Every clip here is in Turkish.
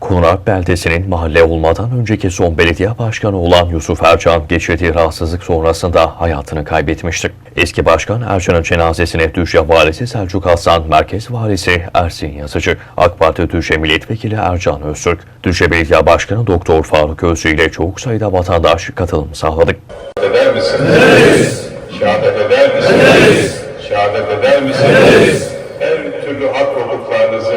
Konak beldesinin mahalle olmadan önceki son belediye başkanı olan Yusuf Ercan geçirdiği rahatsızlık sonrasında hayatını kaybetmişti. Eski başkan Ercan'ın cenazesine Düzce valisi Selçuk Hasan, merkez valisi Ersin Yazıcı, AK Parti Düzce milletvekili Ercan Öztürk, Düzce belediye başkanı Doktor Faruk Özcü ile çok sayıda vatandaş katılım sağladık. Eder misiniz? Evet. Şehadet eder misin? Ederiz. Şehadet eder misin? Ederiz. Her türlü hak hukuklarınızı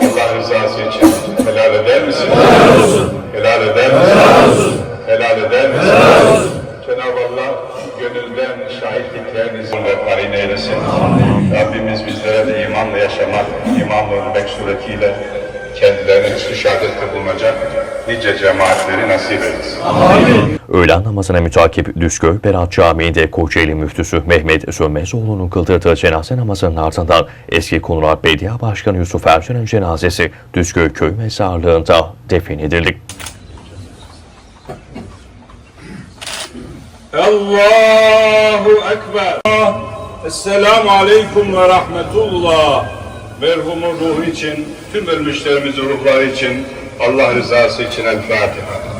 Allah rızası için helal eder misin? Helal olsun. Helal eder misin? Helal olsun. Helal eder misin? Helal olsun. Cenab-ı Allah gönülden şahitliklerinizi ve karin eylesin. Rabbimiz bizlere de imanla yaşamak, imanla ölmek suretiyle kendilerine üstü şehadette bulunacak nice cemaatleri nasip eylesin. Öğlen namazına mütakip Düzköy Berat Camii'nde Kocaeli Müftüsü Mehmet Sönmezoğlu'nun kıldırdığı cenaze namazının ardından eski Konular Belediye Başkanı Yusuf Ercan'ın cenazesi Düzköy Köy Mezarlığı'nda defnedildi. Allahu Ekber. Esselamu Aleyküm ve Rahmetullah merhumun ruhu için, tüm ölmüşlerimizin ruhları için, Allah rızası için El Fatiha.